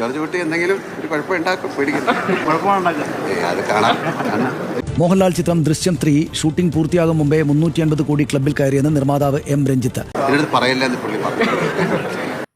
George കുട്ടി എന്തെങ്കിലും ഒരു കുഴപ്പമുണ്ടാക്കും പേടിക്കുന്നു അത് കാണാം. കാണാം. മോഹൻലാൽ ചിത്രം ദൃശ്യം ത്രീ ഷൂട്ടിംഗ് പൂർത്തിയാകും മുമ്പേ മുന്നൂറ്റി അൻപത് കോടി ക്ലബിൽ കയറിയെന്ന് നിർമ്മാതാവ് എം രഞ്ജിത്ത്. ഇതിനടുത്ത് പറയില്ല എന്ന് പുള്ളി പറഞ്ഞു.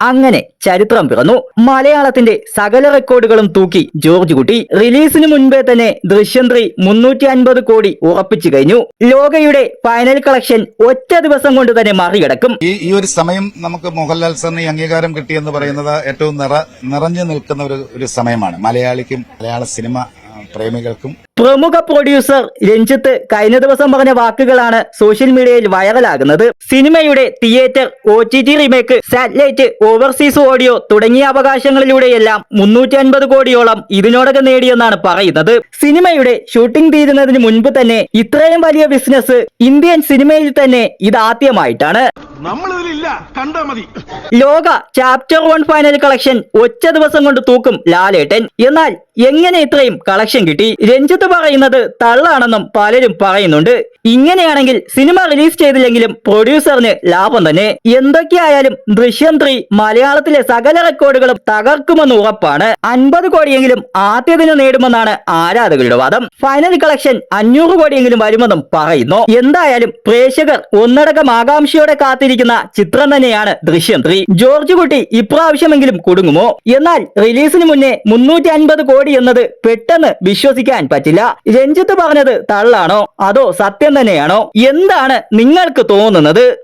അങ്ങനെ ചരിത്രം പിറന്നു. മലയാളത്തിന്റെ സകല റെക്കോർഡുകളും തൂക്കി ജോർജ് കുട്ടി റിലീസിന് മുൻപേ തന്നെ ദൃശ്യം ത്രീ മുന്നൂറ്റി അൻപത് കോടി ഉറപ്പിച്ചു കഴിഞ്ഞു. ലോകയുടെ ഫൈനൽ കളക്ഷൻ ഒറ്റ ദിവസം കൊണ്ട് തന്നെ മറികടക്കും. ഈ ഒരു സമയം നമുക്ക് മോഹൻലാൽ സാറിന് അംഗീകാരം കിട്ടിയെന്ന് പറയുന്നത് ഏറ്റവും നിറ നിറഞ്ഞു നിൽക്കുന്ന ഒരു ഒരു സമയമാണ്. മലയാളിക്കും മലയാള സിനിമ പ്രേമികൾക്കും പ്രമുഖ പ്രൊഡ്യൂസർ രഞ്ജിത്ത് കഴിഞ്ഞ ദിവസം പറഞ്ഞ വാക്കുകളാണ് സോഷ്യൽ മീഡിയയിൽ വൈറലാകുന്നത് സിനിമയുടെ theatre O T T remake satellite overseas audio തുടങ്ങിയ അവകാശങ്ങളിലൂടെയെല്ലാം മുന്നൂറ്റി അൻപത് കോടിയോളം ഇതിനോടകം നേടിയെന്നാണ് പറയുന്നത്. സിനിമയുടെ ഷൂട്ടിംഗ് തീരുന്നതിന് മുൻപ് തന്നെ ഇത്രയും വലിയ ബിസിനസ് ഇന്ത്യൻ സിനിമയിൽ തന്നെ ഇതാദ്യമായിട്ടാണ് ലോക ചാപ്റ്റർ വൺ ഫൈനൽ കളക്ഷൻ ഒറ്റ ദിവസം കൊണ്ട് തൂക്കും ലാലേട്ടൻ. എന്നാൽ എങ്ങനെ ഇത്രയും കളക്ഷൻ കിട്ടി? രഞ്ജിത്ത് പറയുന്നത് തള്ളാണെന്നും പലരും പറയുന്നുണ്ട്. ഇങ്ങനെയാണെങ്കിൽ സിനിമ റിലീസ് ചെയ്തില്ലെങ്കിലും പ്രൊഡ്യൂസറിന് ലാഭം തന്നെ. എന്തൊക്കെയായാലും ദൃശ്യം ത്രീ മലയാളത്തിലെ സകല റെക്കോർഡുകളും തകർക്കുമെന്ന് ഉറപ്പാണ്. അൻപത് കോടിയെങ്കിലും ആദ്യത്തിന് നേടുമെന്നാണ് ആരാധകരുടെ വാദം. ഫൈനൽ കളക്ഷൻ അഞ്ഞൂറ് കോടിയെങ്കിലും വരുമെന്നും പറയുന്നു. എന്തായാലും പ്രേക്ഷകർ ഒന്നടക്കം ആകാംക്ഷയോടെ കാത്തിരിക്കുന്ന ചിത്രം തന്നെയാണ് ദൃശ്യം ത്രീ. ജോർജ് കുട്ടി ഇപ്രാവശ്യമെങ്കിലും കുടുങ്ങുമോ? എന്നാൽ റിലീസിന് മുന്നേ മുന്നൂറ്റി കോടി എന്നത് പെട്ടെന്ന് വിശ്വസിക്കാൻ പറ്റില്ല. രഞ്ജിത്ത് പറഞ്ഞത് തള്ളാണോ? അതോ സത്യം തന്നെയാണോ? എന്താണ് നിങ്ങൾക്ക് തോന്നുന്നത്?